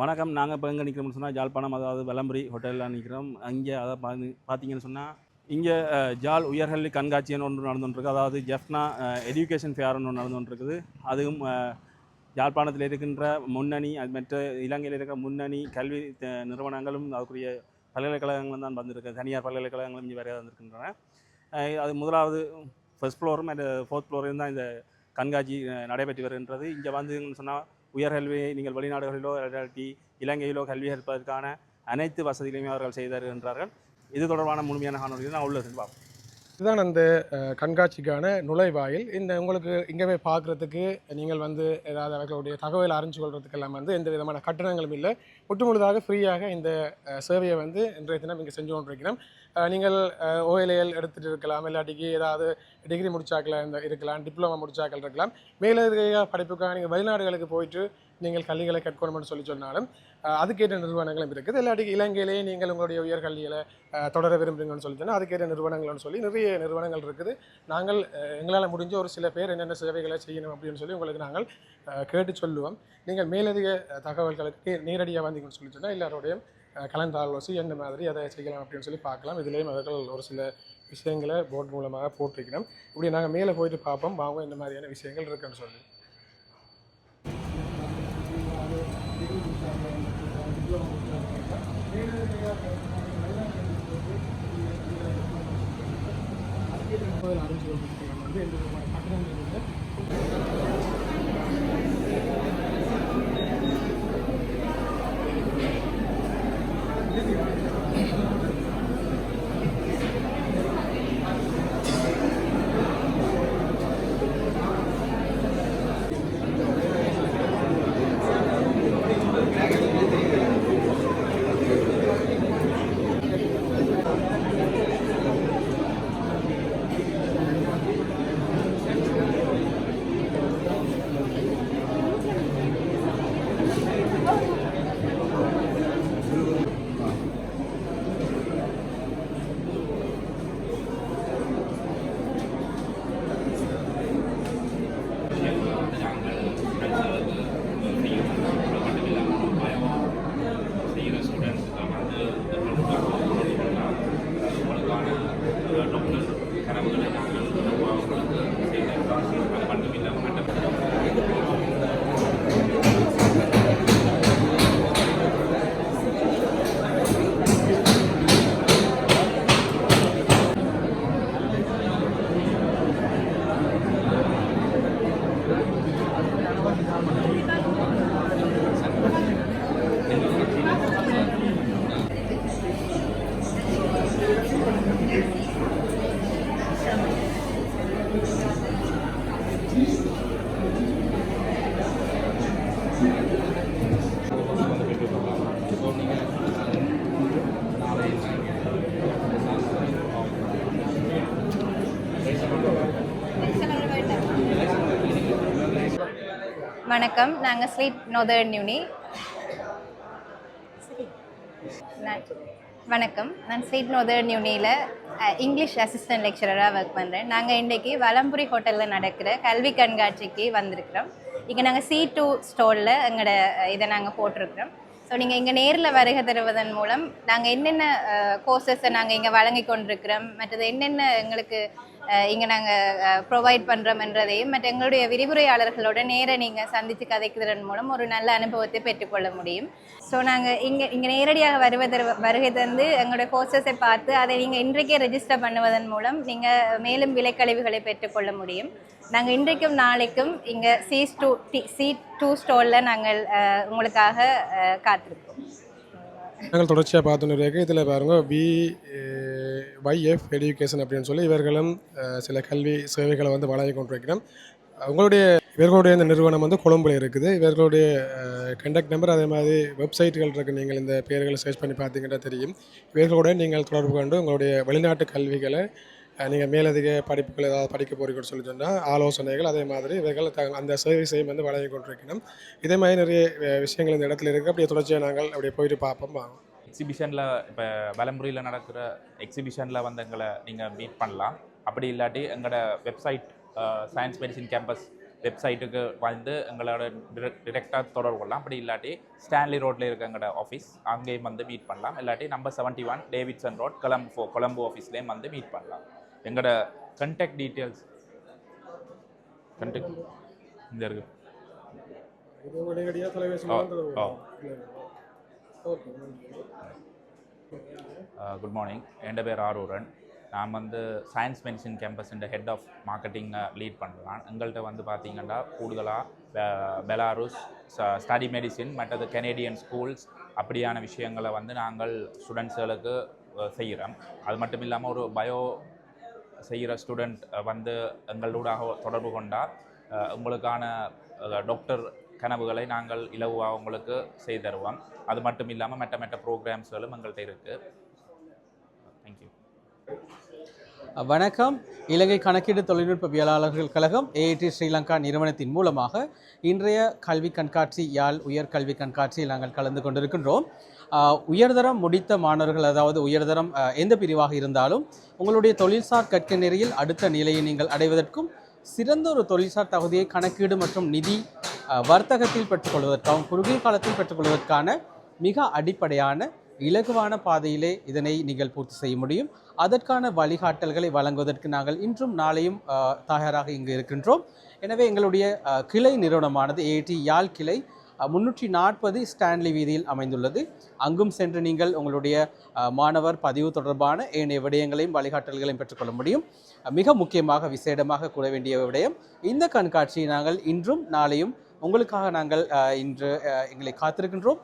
வணக்கம். நாங்கள் இப்போ எங்கே நிற்கிறோம்னு சொன்னால் ஜாழ்ப்பாணம் அதாவது விளம்பரி ஹோட்டலில் நிற்கிறோம் அங்கே அதை பார்த்து பார்த்தீங்கன்னு சொன்னால் இங்கே ஜால் உயர்கல்வி கண்காட்சின்னு ஒன்று நடந்துகிட்ருக்கு அதாவது ஜெஃப்னா எஜுகேஷன் ஃபேர்னு ஒன்று நடந்துகிட்ருக்குது அதுவும் ஜாழ்ப்பாணத்தில் யாழ்ப்பாணத்தில் இருக்கின்ற முன்னணி அது மற்ற இலங்கையில் இருக்கிற முன்னணி கல்வி நிறுவனங்களும் அதுக்குரிய பல்கலைக்கழகங்களும் தான் வந்திருக்கு. தனியார் பல்கலைக்கழகங்களும் இங்கே வேறு வந்திருக்கின்றன அது முதலாவது ஃபர்ஸ்ட் ஃப்ளோரும் அண்ட் ஃபோர்த் ஃப்ளோரையும் தான் இந்த கண்காட்சி நடைபெற்று வருகின்றது. இங்கே வந்ததுன்னு சொன்னால் உயர்கல்வியை நீங்கள் வெளிநாடுகளிலோ இல்லாட்டி இலங்கையிலோ கல்வி கற்பதற்கான அனைத்து வசதிகளையும் அவர்கள் செய்தார்கள் என்றார்கள். இது தொடர்பான முழுமையான காணொலிகள் நான் உள்ளது பார்ப்போம். இதுதான் அந்த கண்காட்சிக்கான நுழைவாயில். இந்த உங்களுக்கு இங்கே போய் பார்க்குறதுக்கு நீங்கள் வந்து ஏதாவது அவர்களுடைய தகவல் அறிஞ்சு கொள்றதுக்கு எல்லாம் வந்து எந்த விதமான கட்டணங்களும் இல்லை. ஒட்டுமுழுதாக ஃப்ரீயாக இந்த சேவையை வந்து இன்றைய தினம் இங்கே செஞ்சு கொண்டிருக்கிறோம். நீங்கள் ஓஎல்ஏஎல் எடுத்துகிட்டு இருக்கலாம் இல்லாட்டிக்கு ஏதாவது டிகிரி முடிச்சாக்கள் இந்த இருக்கலாம் டிப்ளமா முடிச்சாக்கள் இருக்கலாம். மேலதிக படிப்புக்காக நீங்கள் வெளிநாடுகளுக்கு போயிட்டு நீங்கள் கல்விகளை கற்கணும்னு சொல்லி சொன்னாலும் அதுக்கேற்ற நிறுவனங்களும் இருக்குது. இல்லாட்டி இலங்கையிலேயே நீங்கள் உங்களுடைய உயர்கல்வியில் தொடர விரும்புறீங்கன்னு சொல்லி சொன்னால் அதுக்கேற்ற நிறுவனங்கள்னு சொல்லி நிறைய நிறுவனங்கள் இருக்குது. நாங்கள் எங்களால் முடிஞ்ச ஒரு சில பேர் என்னென்ன சேவைகளை செய்யணும் அப்படின்னு சொல்லி உங்களுக்கு நாங்கள் கேட்டு சொல்லுவோம். நீங்கள் மேலதிக தகவல்களுக்கு நேரடியாக வந்தீங்கன்னு சொல்லி சொன்னால் எல்லாரோடையும் கலந்தாலோசி கலந்து என்ன மாதிரி அதை செய்யலாம் அப்படின்னு சொல்லி பார்க்கலாம். இதுலேயும் அவர்கள் ஒரு சில விஷயங்களை போர்டு மூலமாக போட்டிருக்கிறோம் இப்படி நாங்கள் மேலே போயிட்டு பார்ப்போம் வாங்க இந்த மாதிரியான விஷயங்கள் இருக்குன்னு சொல்லி. வந்து எந்த விதமான கட்டணங்கள் இல்லை செய்கிற வணக்கம். நாங்கள் ஸ்வீட் நோதர்ன் யூனி வணக்கம். நான் ஸ்வீட் நோதர்ன் யூனியில் இங்கிலீஷ் அசிஸ்டன்ட் லெக்சரராக ஒர்க் பண்ணுறேன் நாங்கள் இன்றைக்கி வலம்புரி ஹோட்டலில் நடக்கிற கல்வி கண்காட்சிக்கு வந்திருக்கிறோம். இங்கே நாங்கள் சி டூ ஸ்டோரில் எங்களோட இதை நாங்கள் போட்டிருக்கிறோம். ஸோ நீங்கள் இங்கே நேரில் வருகை தருவதன் மூலம் நாங்கள் என்னென்ன கோர்சஸை நாங்கள் இங்கே வழங்கி கொண்டிருக்கிறோம் மற்றது என்னென்ன எங்களுக்கு இங்கே நாங்கள் ப்ரொவைட் பண்ணுறோம்ன்றதையும் மற்ற எங்களுடைய விரிவுரையாளர்களோட நேராக நீங்கள் சந்தித்து கதைக்கிறதன் மூலம் ஒரு நல்ல அனுபவத்தை பெற்றுக்கொள்ள முடியும். ஸோ நாங்கள் இங்கே இங்கே நேரடியாக வருவதற்கு வருகை தந்து எங்களுடைய கோர்சஸை பார்த்து அதை நீங்கள் இன்றைக்கே ரெஜிஸ்டர் பண்ணுவதன் மூலம் நீங்கள் மேலும் விலைக்கழிவுகளை பெற்றுக்கொள்ள முடியும். நாங்கள் இன்றைக்கும் நாளைக்கும் இங்கே C two D C two ஸ்டோரில் நாங்கள் உங்களுக்காக காத்திருக்கோம் நாங்கள் தொடர்ச்சியாக பார்த்துன்னு இருக்கு இதில் பாருங்கள் வி வைஎஃப் எடியூகேஷன் அப்படின்னு சொல்லி இவர்களும் சில கல்வி சேவைகளை வந்து வழங்கி கொண்டிருக்கிறோம். உங்களுடைய இவர்களுடைய இந்த நிறுவனம் வந்து கொழும்புல இருக்குது. இவர்களுடைய கண்டக்ட் நம்பர் அதே மாதிரி வெப்சைட்டுகள் இருக்குது நீங்கள் இந்த பெயர்களை சர்ச் பண்ணி பார்த்தீங்கன்னா தெரியும். இவர்களுடைய நீங்கள் தொடர்பு கொண்டு உங்களுடைய வெளிநாட்டு கல்விகளை நீங்கள் மேலதிக படிப்புகள் ஏதாவது படிக்க போறீங்கன்னு சொல்லி சொன்னால் ஆலோசனைகள் அதே மாதிரி இவர்கள் த- அந்த சர்வீஸையும் வந்து வழங்கி கொண்டிருக்கணும் இதே மாதிரி நிறைய விஷயங்கள் இந்த இடத்துல இருக்குது அப்படியே தொடர்ச்சியாக நாங்கள் அப்படியே போயிட்டு பார்ப்போம். வாங்க. எக்ஸிபிஷனில் இப்போ வலம்புரியில் நடக்கிற எக்ஸிபிஷனில் வந்து எங்களை நீங்கள் மீட் பண்ணலாம். அப்படி இல்லாட்டி எங்களோட வெப்சைட் சயின்ஸ் மெடிசின் கேம்பஸ் வெப்சைட்டுக்கு வந்து எங்களோட டிரெக்டாக தொடர்பு கொள்ளலாம். அப்படி இல்லாட்டி ஸ்டான்லி ரோட்டில் இருக்க எங்களோட ஆஃபீஸ் அங்கேயும் வந்து மீட் பண்ணலாம். இல்லாட்டி number seventy one Davidson road Colombo Colombo ஆஃபீஸ்லேயும் வந்து மீட் பண்ணலாம். எங்களோட கண்டாக்ட் டீட்டெயில்ஸ் கண்டாக்ட் இந்த இருக்கு. இது உங்களுடைய தொலைபேசி ஓ, குட் மார்னிங் என் பேர் ஆரூரன். நான் வந்து சயின்ஸ் மெடிசின் கேம்பஸின் ஹெட் ஆஃப் மார்க்கெட்டிங்கை லீட் பண்ணுறான் எங்கள்கிட்ட வந்து பார்த்தீங்கன்னா கூடுதலாக பெலாருஸ் ஸ்டடி மெடிசின் மற்றது கெனேடியன் ஸ்கூல்ஸ் அப்படியான விஷயங்களை வந்து நாங்கள் ஸ்டூடெண்ட்ஸுகளுக்கு செய்கிறோம் அது மட்டும் இல்லாமல் ஒரு பயோ செய்கிற ஸ்டூடெண்ட் வந்து எங்களூடாக தொடர்பு கொண்டால் உங்களுக்கான டாக்டர் கனவுகளை நாங்கள் இலவாக உங்களுக்கு செய்து தருவோம். அது மட்டும் இல்லாமல் மெட்ட மெட்ட ப்ரோக்ராம்ஸ்களும் எங்கள்கிட்ட இருக்குது தேங்க்யூ வணக்கம். இலங்கை கணக்கீடு தொழில்நுட்பவியலாளர்கள் கழகம் ஏஐடி ஸ்ரீலங்கா நிறுவனத்தின் மூலமாக இன்றைய கல்வி கண்காட்சி யாழ் உயர்கல்வி கண்காட்சியில் நாங்கள் கலந்து கொண்டிருக்கின்றோம். உயர்தரம் முடித்த மாணவர்கள் அதாவது உயர்தரம் எந்த பிரிவாக இருந்தாலும் உங்களுடைய தொழில்சார் கற்க நெறியில் அடுத்த நிலையை நீங்கள் அடைவதற்கும் சிறந்த ஒரு தொழில்சார் தகுதியை கணக்கீடு மற்றும் நிதி வர்த்தகத்தில் பெற்றுக்கொள்வதற்காகவும் குறுகிய காலத்தில் பெற்றுக்கொள்வதற்கான மிக அடிப்படையான இலகுவான பாதையிலே இதனை நீங்கள் பூர்த்தி செய்ய முடியும். அதற்கான வழிகாட்டல்களை வழங்குவதற்கு நாங்கள் இன்றும் நாளையும் தயாராக இங்கு இருக்கின்றோம். எனவே எங்களுடைய கிளை நிறுவனமானது ஏடி யாழ் கிளை முன்னூற்றி நாற்பது ஸ்டான்லி வீதியில் அமைந்துள்ளது. அங்கும் சென்று நீங்கள் உங்களுடைய மாணவர் பதிவு தொடர்பான ஏனைய விடயங்களையும் வழிகாட்டல்களையும் பெற்றுக்கொள்ள முடியும். மிக முக்கியமாக விசேடமாக கூற வேண்டிய விடயம் இந்த கண்காட்சியை நாங்கள் இன்றும் நாளையும் உங்களுக்காக நாங்கள் இன்று எங்களை காத்திருக்கின்றோம்.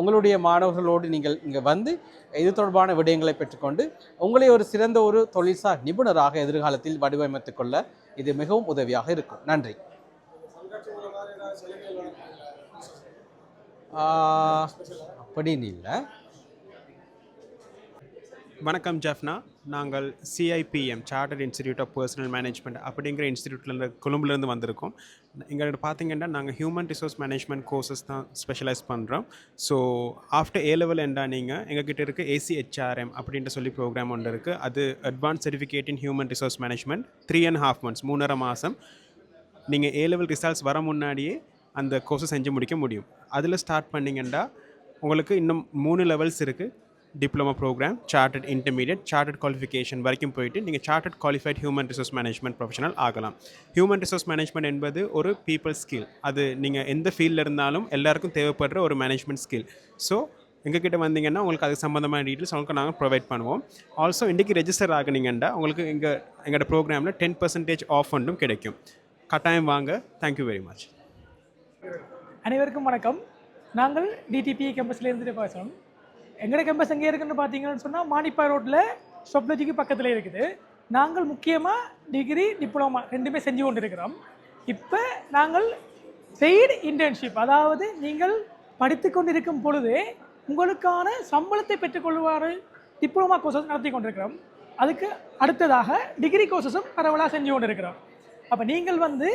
உங்களுடைய மாணவர்களோடு நீங்கள் இங்கே வந்து இது தொடர்பான விடயங்களை பெற்றுக்கொண்டு உங்களை ஒரு சிறந்த ஒரு தொழில்சார் நிபுணராக எதிர்காலத்தில் வடிவமைத்துக் கொள்ள இது மிகவும் உதவியாக இருக்கும். நன்றி. அப்படின்னு இல்லை. வணக்கம் ஜெஃப்னா. நாங்கள் CIPM chartered institute of personnel management அப்படிங்கிற இன்ஸ்டிடியூட்லேருந்து கொழும்புலேருந்து வந்திருக்கோம். எங்கள்கிட்ட பார்த்தீங்கன்னா நாங்கள் ஹியூமன் ரிசோர்ஸ் மேனேஜ்மெண்ட் கோர்சஸ் தான் ஸ்பெஷலைஸ் பண்ணுறோம் ஸோ ஆஃப்டர் ஏ லெவல் என்றா நீங்கள் எங்ககிட்ட இருக்க ஏசிஹெச்ஆர்எம் அப்படின்ட்டு சொல்லி ப்ரோக்ராம் ஒன்று இருக்குது அது advance certificate in human resource management three and half months மூணரை மாதம் நீங்கள் ஏ லெவல் ரிசல்ட்ஸ் வர முன்னாடியே அந்த கோர்ஸை செஞ்சு முடிக்க முடியும். அதில் ஸ்டார்ட் பண்ணிங்கன்னா உங்களுக்கு இன்னும் மூணு லெவல்ஸ் இருக்குது diploma programme chartered intermediate chartered qualification வரைக்கும் போயிட்டு நீங்கள் chartered qualified human resource management professional ஆகலாம். ஹியூமன் ரிசோர்ஸ் மேனேஜ்மெண்ட் என்பது ஒரு பீப்புள் ஸ்கில் அது நீங்கள் எந்த ஃபீல்டில் இருந்தாலும் எல்லாருக்கும் தேவைப்படுற ஒரு மேனேஜ்மெண்ட் ஸ்கில் ஸோ எங்ககிட்ட வந்தீங்கன்னா உங்களுக்கு அது சம்மந்தமான டீட்டெயில்ஸ் உங்களுக்கு நாங்கள் ப்ரொவைட் பண்ணுவோம். ஆல்சோ இன்றைக்கி ரெஜிஸ்டர் ஆகுனீங்கன்னா உங்களுக்கு எங்கள் எங்களோட ப்ரோக்ராமில் டென் பர்சன்டேஜ் ஆஃப் ஃபண்டும் கிடைக்கும். கட்டாயம் வாங்க. தேங்க்யூ வெரி மச் அனைவருக்கும் வணக்கம். நாங்கள் டிடிபி கேம்பஸ்லேருந்து பேசுகிறோம் எங்களோட கேம்பஸ் எங்கே இருக்குன்னு பார்த்தீங்கன்னு சொன்னால் மானிப்பா ரோட்டில் சொப்லஜிக்கு பக்கத்தில் இருக்குது. நாங்கள் முக்கியமாக டிகிரி டிப்ளமா ரெண்டுமே செஞ்சு கொண்டு இருக்கிறோம் இப்போ நாங்கள் பெய்டு இன்டர்ன்ஷிப் அதாவது நீங்கள் படித்து கொண்டிருக்கும் பொழுதே உங்களுக்கான சம்பளத்தை பெற்றுக்கொள்வாறு டிப்ளமா கோர்சஸ் நடத்தி கொண்டிருக்கிறோம். அதுக்கு அடுத்ததாக டிகிரி கோர்சஸும் பரவலாக செஞ்சு கொண்டிருக்கிறோம். அப்போ நீங்கள் வந்து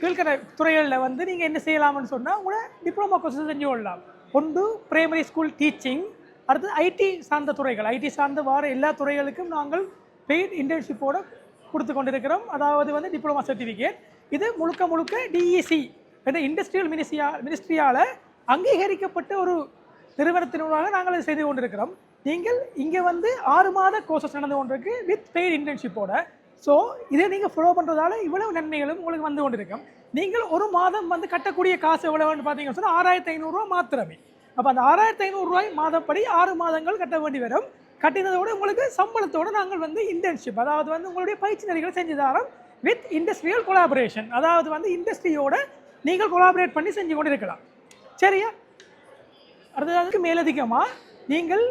கீழ்கரை துறைகளில் வந்து நீங்கள் என்ன செய்யலாம்னு சொன்னால் உங்களை டிப்ளமா கோர்சஸ் செஞ்சு கொள்ளலாம். ஒன்று பிரைமரி ஸ்கூல் டீச்சிங் அடுத்து ஐடி சார்ந்த துறைகள். ஐடி சார்ந்த வார எல்லா துறைகளுக்கும் நாங்கள் பெய்ட் இன்டர்ன்ஷிப்போடு கொடுத்து கொண்டிருக்கிறோம். அதாவது வந்து டிப்ளமா சர்டிஃபிகேட் இது முழுக்க முழுக்க டிஇசி என்ற இண்டஸ்ட்ரியல் மினிஸ்ட்ரியா மினிஸ்ட்ரியால் அங்கீகரிக்கப்பட்ட ஒரு நிறுவனத்தினூடாக நாங்கள் செய்து கொண்டிருக்கிறோம். நீங்கள் இங்கே வந்து ஆறு மாத கோர்சஸ் நடந்து கொண்டிருக்கு வித் பெய்ட் இன்டர்ன்ஷிப்போட ஸோ இதை நீங்கள் ஃபாலோ பண்ணுறதால இவ்வளவு நன்மைகளும் உங்களுக்கு வந்து கொண்டிருக்கும். நீங்கள் ஒரு மாதம் வந்து கட்டக்கூடிய காசு எவ்வளோன்னு பார்த்தீங்கன்னு சொன்னால் ஆறாயிரத்தி ஐநூறுரூவா மாத்திரமே. அப்போ அந்த ஆறாயிரத்தி ஐநூறுரூவாய் மாதப்படி ஆறு மாதங்கள் கட்ட வேண்டி வரும். கட்டினதோட உங்களுக்கு சம்பளத்தோடு நாங்கள் வந்து இன்டர்ன்ஷிப் அதாவது வந்து உங்களுடைய பயிற்சி நெறிகளை செஞ்சு தரோம் வித் இண்டஸ்ட்ரியல் கொலாபரேஷன் அதாவது வந்து இண்டஸ்ட்ரியோட நீங்கள் கொலாபரேட் பண்ணி செஞ்சு கொண்டு இருக்கலாம் சரியா? அடுத்ததுக்கு மேலதிகமாக நீங்கள்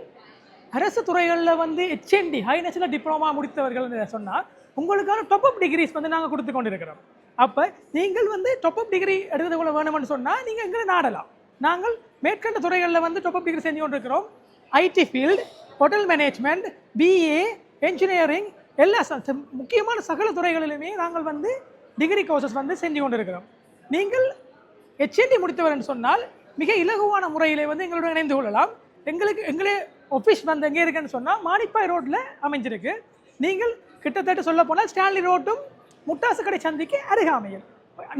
அரசு துறைகளில் வந்து ஹெச்என்டி ஹை நேஷனல் டிப்ளமா முடித்தவர்கள் சொன்னால் உங்களுக்கான டாப் அப் டிகிரிஸ் வந்து நாங்கள் கொடுத்து கொண்டிருக்கிறோம். அப்போ நீங்கள் வந்து டாப் அப் டிகிரி எடுத்து கொள்ள வேணும்னு சொன்னால் நீங்கள் எங்களை நாடலாம். நாங்கள் மேற்கண்ட துறைகளில் வந்து டாப் டிகிரி செஞ்சு கொண்டிருக்கிறோம். IT field hotel management BA engineering எல்லா முக்கியமான சகல துறைகளிலுமே நாங்கள் வந்து டிகிரி கோர்சஸ் வந்து செஞ்சு கொண்டிருக்கிறோம். நீங்கள் ஹெச்என்டி முடித்தவர்னு சொன்னால் மிக இலகுவான முறையில் வந்து எங்களுடன் இணைந்து கொள்ளலாம். எங்களுக்கு எங்களே ஆஃபீஸ் வந்து எங்கே இருக்குன்னு சொன்னால் மானிப்பாய் ரோட்டில் அமைஞ்சிருக்கு. நீங்கள் கிட்டத்தட்ட சொல்ல போனால் ஸ்டான்லி ரோட்டும் முட்டாசு கடை சந்திக்கு அருகாமையில்.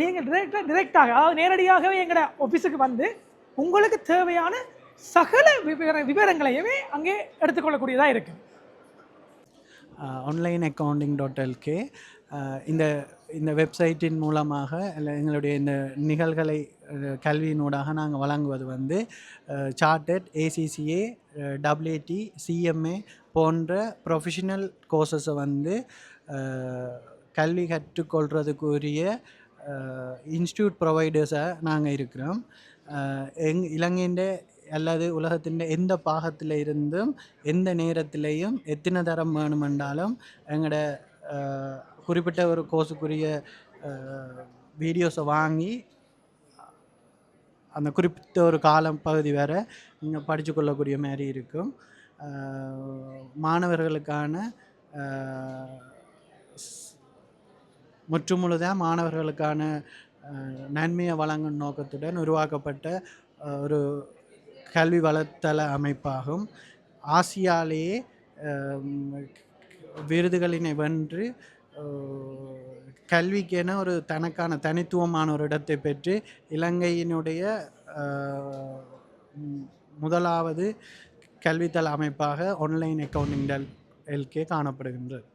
நீங்கள் டிரெக்டாக டிரெக்டாக அதாவது நேரடியாகவே எங்களோட ஆஃபீஸுக்கு வந்து உங்களுக்கு தேவையான சகல விவர விவரங்களையுமே அங்கே எடுத்துக்கொள்ளக்கூடியதாக இருக்குது ஆன்லைன் அக்கௌண்டிங் டாட் எல்கே இந்த இந்த வெப்சைட்டின் மூலமாக இல்லை எங்களுடைய இந்த நிகழ்களை கல்வியினூடாக நாங்கள் வழங்குவது வந்து சார்ட்டட் ஏசிசிஏ டபிள்யூடி சிஎம்ஏ போன்ற ப்ரொஃபஷனல் கோர்சஸை வந்து கல்வி கற்றுக்கொள்கிறதுக்குரிய இன்ஸ்டியூட் ப்ரொவைடர்ஸாக நாங்கள் இருக்கிறோம். எங் இலங்கையின்டே அல்லது உலகத்தின் எந்த பாகத்தில் இருந்தும் எந்த நேரத்திலையும் எத்தனை தரம் வேணுமென்றாலும் எங்களோட குறிப்பிட்ட ஒரு கோர்ஸுக்குரிய வீடியோஸை வாங்கி அந்த குறிப்பிட்ட ஒரு காலம் பகுதி வேறு நீங்கள் படித்து கொள்ளக்கூடிய மாதிரி இருக்கும் மாணவர்களுக்கான முற்றுமுழுதாக மாணவர்களுக்கான நன்மையை வழங்கும் நோக்கத்துடன் உருவாக்கப்பட்ட ஒரு கல்வி வளத்தள அமைப்பாகும். ஆசியாலேயே விருதுகளினை வென்று கல்விக்கென ஒரு தனக்கான தனித்துவமான ஒரு இடத்தை பெற்று இலங்கையினுடைய முதலாவது கல்வித்தள அமைப்பாக ஆன்லைன் அக்கவுண்டிங் எல்கே காணப்படுகின்றது.